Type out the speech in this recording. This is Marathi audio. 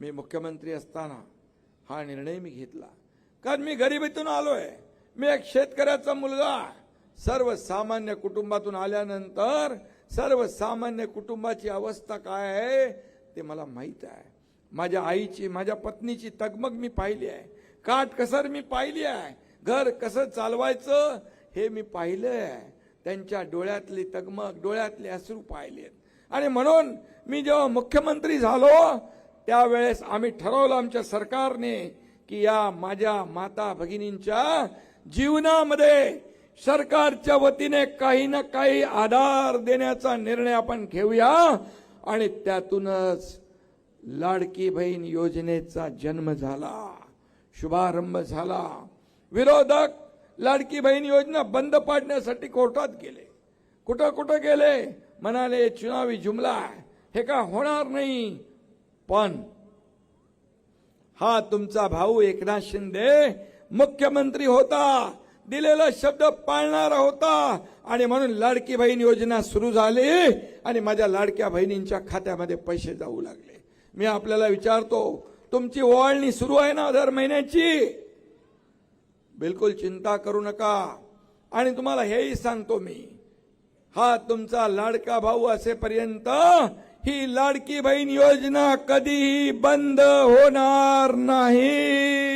मी मुख्यमंत्री असताना हा निर्णय मी घेतला. कारण मी गरिबीतून आलो आहे मी एक शेतकऱ्याचा मुलगा सर्वसामान्य कुटुंबातून आल्यानंतर सर्वसामान्य कुटुंबाची अवस्था काय आहे ते मला माहीत आहे. माझ्या आईची माझ्या पत्नीची तगमग मी पाहिली आहे. काट कसर मी पाहिली आहे. घर कसं चालवायचं हे मी पाहिलं आहे. त्यांच्या डोळ्यातली तगमग डोळ्यातले अश्रू पाहिलेत. आणि म्हणून मी जेव्हा मुख्यमंत्री झालो त्यावेळेस आम्ही ठरवलं आमच्या सरकारने की या माझ्या माता भगिनींच्या जीवनामध्ये सरकारच्या वतीने काही ना काही आधार देण्याचा निर्णय आपण घेऊया आणि त्यातूनच लाडकी बहीण योजनेचा जन्म झाला शुभारंभ झाला. विरोधक लाडकी बहीण योजना बंद पाडण्यासाठी कोर्टात गेले. कुठं कुठं गेले? म्हणाले चुनावी जुमला आहे. हे का होणार नाही? पण हा तुमचा भाऊ एकनाथ शिंदे मुख्यमंत्री होता. दिलेला शब्द पाळणारा होता. आणि म्हणून लाडकी बहीण योजना सुरू झाली आणि माझ्या लाडक्या बहिणींच्या खात्यामध्ये पैसे जाऊ लागले. मी आपल्याला विचारतो तुमची ओवाळणी सुरू आहे ना दर महिन्याची? बिलकुल चिंता करू नका. आणि तुम्हाला हेही सांगतो मी हा तुमचा लाडका भाऊ असेपर्यंत ही लाडकी बहीण योजना कधीही बंद होणार नाही.